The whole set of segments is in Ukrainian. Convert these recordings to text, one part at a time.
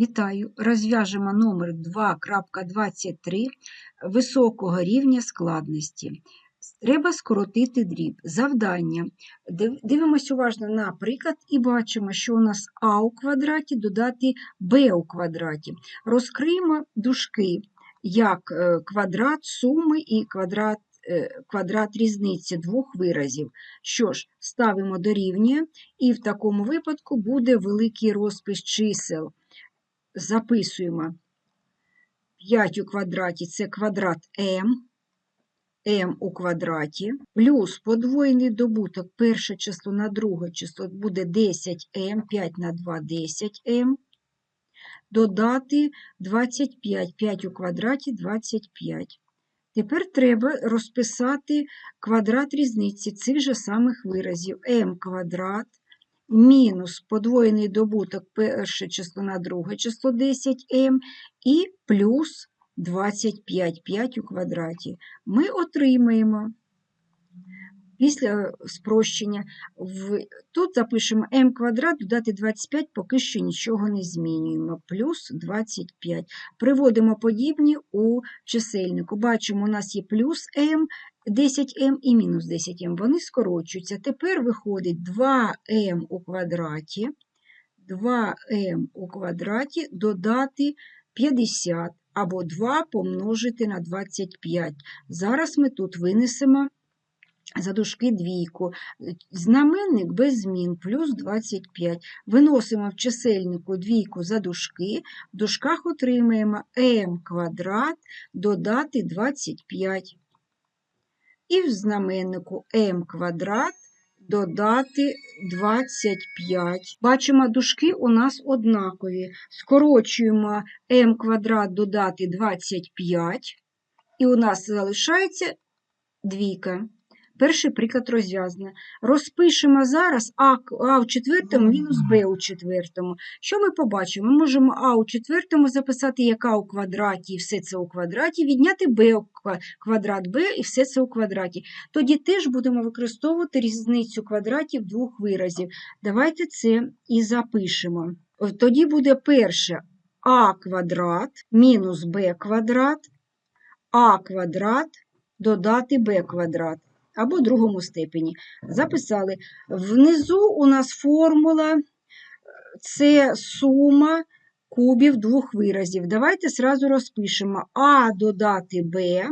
Вітаю! Розв'яжемо номер 2.23 високого рівня складності. Треба скоротити дріб. Завдання. Див- Дивимось уважно на приклад і бачимо, що у нас а у квадраті додати б у квадраті. Розкриємо дужки як е, квадрат суми і квадрат, е, квадрат різниці двох виразів. Що ж, ставимо дорівнює, і в такому випадку буде великий розпис чисел записуємо. 5 у квадраті це квадрат m, m у квадраті, плюс подвоєний добуток. Перше число на друге число буде 10m, 5 на 2 10m, додати 25, 5 у квадраті 25. Тепер треба розписати квадрат різниці цих же самих виразів. M квадрат мінус подвоєний добуток перше число на друге число 10m і плюс 25 5 у квадраті. Ми отримаємо після спрощення. В... Тут запишемо m квадрат, додати 25, поки що нічого не змінюємо. Плюс 25. Приводимо подібні у чисельнику. Бачимо, у нас є плюс m, 10m і мінус 10m. Вони скорочуються. Тепер виходить 2m у квадраті, 2m у квадраті додати 50 або 2 помножити на 25. Зараз ми тут винесемо за дужки двійку. Знаменник без змін плюс 25. Виносимо в чисельнику двійку за дужки, в дужках отримаємо m квадрат додати 25. І в знаменнику m квадрат додати 25. Бачимо, дужки у нас однакові. Скорочуємо m квадрат додати 25, і у нас залишається двійка. Перший приклад розв'язано. Розпишемо зараз а, а у четвертому мінус b у четвертому. Що ми побачимо? Ми можемо а у четвертому записати як а у квадраті, і все це у квадраті, відняти b у квадрат b і все це у квадраті. Тоді теж будемо використовувати різницю квадратів двох виразів. Давайте це і запишемо. Тоді буде перше а квадрат мінус b квадрат, а квадрат додати b квадрат або другому степені. Записали. Внизу у нас формула це сума кубів двох виразів. Давайте зразу розпишемо А додати Б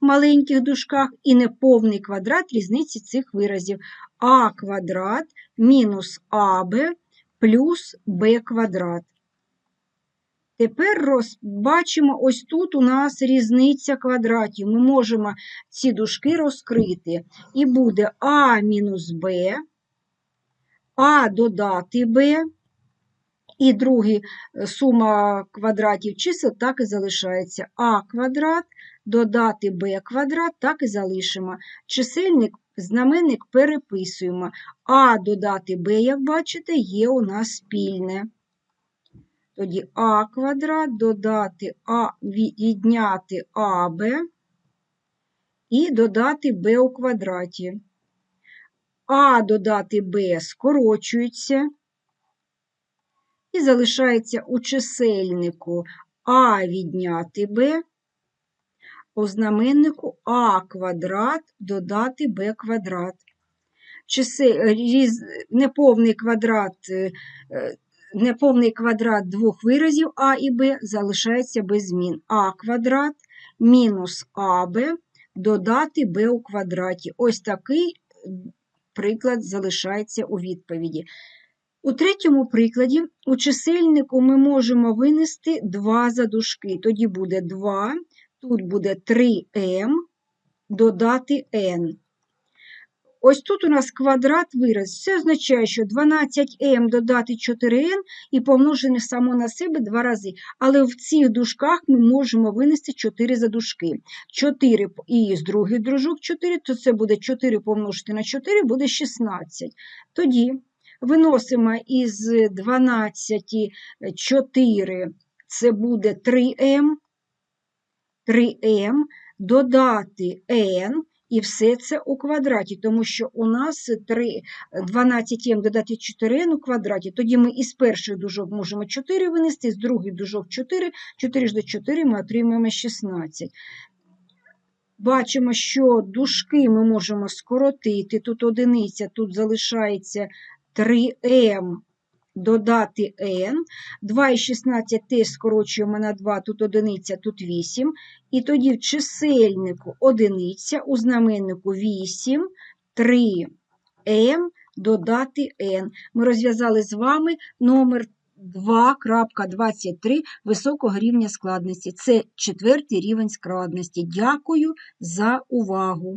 в маленьких дужках і неповний квадрат різниці цих виразів. А квадрат мінус АБ плюс Б квадрат. Тепер розбачимо, ось тут у нас різниця квадратів. Ми можемо ці дужки розкрити. І буде А мінус Б, А додати Б, і другий сума квадратів чисел так і залишається. А квадрат додати Б квадрат, так і залишимо. Чисельник, знаменник переписуємо. А додати Б, як бачите, є у нас спільне. Тоді а квадрат додати А, відняти АБ і додати Б у квадраті. А додати Б скорочується. І залишається у чисельнику А відняти Б, у знаменнику А квадрат додати Б квадрат. Чисель, різ, неповний квадрат неповний квадрат двох виразів а і Б залишається без змін. А квадрат мінус АБ додати Б у квадраті. Ось такий приклад залишається у відповіді. У третьому прикладі у чисельнику ми можемо винести 2 задушки. Тоді буде 2, тут буде 3m додати n. Ось тут у нас квадрат вираз. Це означає, що 12m додати 4n і помножене само на себе два рази. Але в цих дужках ми можемо винести 4 задушки. 4 і з других дружок 4, то це буде 4 помножити на 4, буде 16. Тоді виносимо із 12 4, це буде 3m, 3m, додати n. І все це у квадраті, тому що у нас 3, 12m додати 4n у квадраті. Тоді ми із перших дужок можемо 4 винести, з других дужок 4, 4 до 4 ми отримаємо 16. Бачимо, що дужки ми можемо скоротити. Тут одиниця, тут залишається 3m додати n. 2 і 16 теж скорочуємо на 2, тут одиниця, тут 8. І тоді в чисельнику одиниця, у знаменнику 8, 3m додати n. Ми розв'язали з вами номер 2.23 високого рівня складності. Це четвертий рівень складності. Дякую за увагу.